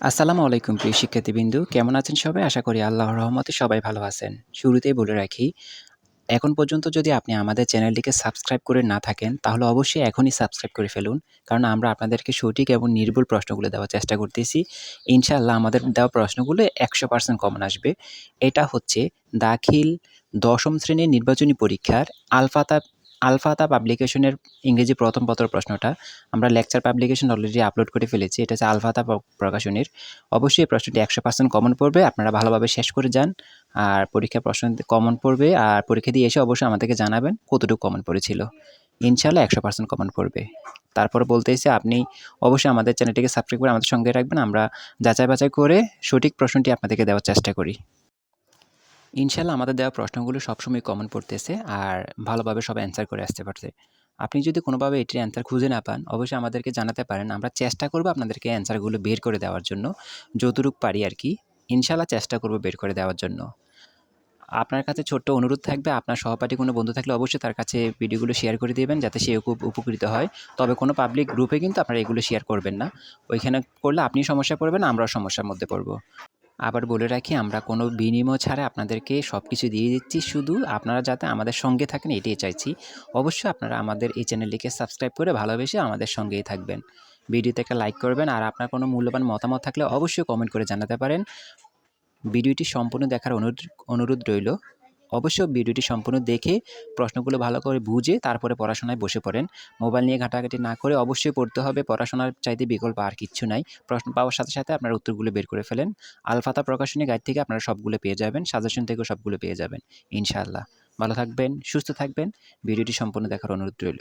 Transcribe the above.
আসসালামু আলাইকুম, প্রিয় শিক্ষার্থীবৃন্দু। কেমন আছেন সবাই? আশা করি আল্লাহর রহমতে সবাই ভালো আছেন। শুরুতেই বলে রাখি, এখন পর্যন্ত যদি আপনি আমাদের চ্যানেলটিকে সাবস্ক্রাইব করে না থাকেন, তাহলে অবশ্যই এখনই সাবস্ক্রাইব করে ফেলুন। কারণ আমরা আপনাদেরকে সঠিক এবং নির্ভুল প্রশ্নগুলো দেওয়ার চেষ্টা করতেছি। ইনশাআল্লাহ আমাদের দেওয়া প্রশ্নগুলো একশো পার্সেন্ট কমন আসবে। এটা হচ্ছে, দাখিল দশম শ্রেণির নির্বাচনী পরীক্ষার আলফাতা আলফাতা পাবলিকেশনের ইংরেজি প্রথম পত্র প্রশ্নটা। আমরা লেকচার পাবলিকেশন অলরেডি আপলোড করে ফেলেছি, এটা হচ্ছে আলফাতা প্রকাশনের। অবশ্যই এই প্রশ্নটি একশো পার্সেন্ট কমন পড়বে, আপনারা ভালোভাবে শেষ করে যান, আর পরীক্ষার প্রশ্ন কমন পড়বে, আর পরীক্ষা দিয়ে এসে অবশ্যই আমাদেরকে জানাবেন কতটুকু কমন পড়েছিল। ইনশাল্লাহ একশো পার্সেন্ট কমন পড়বে। তারপর বলতে এসে আপনি অবশ্যই আমাদের চ্যানেলটিকে সাবস্ক্রাইব করে আমাদের সঙ্গে রাখবেন, আমরা যাচাই বাছাই করে সঠিক প্রশ্নটি আপনাদেরকে দেওয়ার চেষ্টা করি। ইনশাল্লাহ আমাদের দেওয়া প্রশ্নগুলো সবসময় কমন পড়তেছে আর ভালোভাবে সব অ্যান্সার করে আসতে পারছে। আপনি যদি কোনোভাবে এটির অ্যান্সার খুঁজে না পান, অবশ্যই আমাদেরকে জানাতে পারেন। আমরা চেষ্টা করব আপনাদেরকে অ্যান্সারগুলো বের করে দেওয়ার জন্য, যতটুকু পারি আর কি। ইনশাল্লাহ চেষ্টা করব বের করে দেওয়ার জন্য। আপনার কাছে ছোট্ট অনুরোধ থাকবে, আপনার সহপাঠী কোনো বন্ধু থাকলে অবশ্যই তার কাছে ভিডিওগুলো শেয়ার করে দেবেন, যাতে সে খুব উপকৃত হয়। তবে কোনো পাবলিক গ্রুপে কিন্তু আপনারা এগুলো শেয়ার করবেন না। ওইখানে করলে আপনি সমস্যা পড়বেন, আমরাও সমস্যার মধ্যে পড়ব। আবার বলে রাখি, আমরা কোনো বিনিময় ছাড়া আপনাদেরকে সব কিছু দিয়ে দিচ্ছি। শুধু আপনারা যাতে আমাদের সঙ্গে থাকেন, এটাই চাইছি। অবশ্যই আপনারা আমাদের এই চ্যানেলটিকে সাবস্ক্রাইব করে ভালোবেসে আমাদের সঙ্গেই থাকবেন। ভিডিওতে একটা লাইক করবেন আর আপনার কোনো মূল্যবান মতামত থাকলে অবশ্যই কমেন্ট করে জানাতে পারেন। ভিডিওটি সম্পূর্ণ দেখার অনুরোধ অনুরোধ রইল। অবশ্যই ভিডিওটি সম্পূর্ণ দেখে, প্রশ্নগুলো ভালো করে বুঝে তারপরে পড়াশোনায় বসে পড়েন। মোবাইল নিয়ে ঘাটাঘাটি না করে অবশ্যই পড়তে হবে। পড়াশোনার চাইতে বিকল্প আর কিছু নাই। প্রশ্ন পাওয়ার সাথে সাথে আপনার উত্তরগুলো বের করে ফেলেন। আলফাতা প্রকাশনী গাইড থেকে আপনারা সবগুলো পেয়ে যাবেন। সাজেশন থেকেও সবগুলো পেয়ে যাবেন। ইনশাআল্লাহ। ভালো থাকবেন, সুস্থ থাকবেন। ভিডিওটি সম্পূর্ণ দেখার অনুরোধ রইল।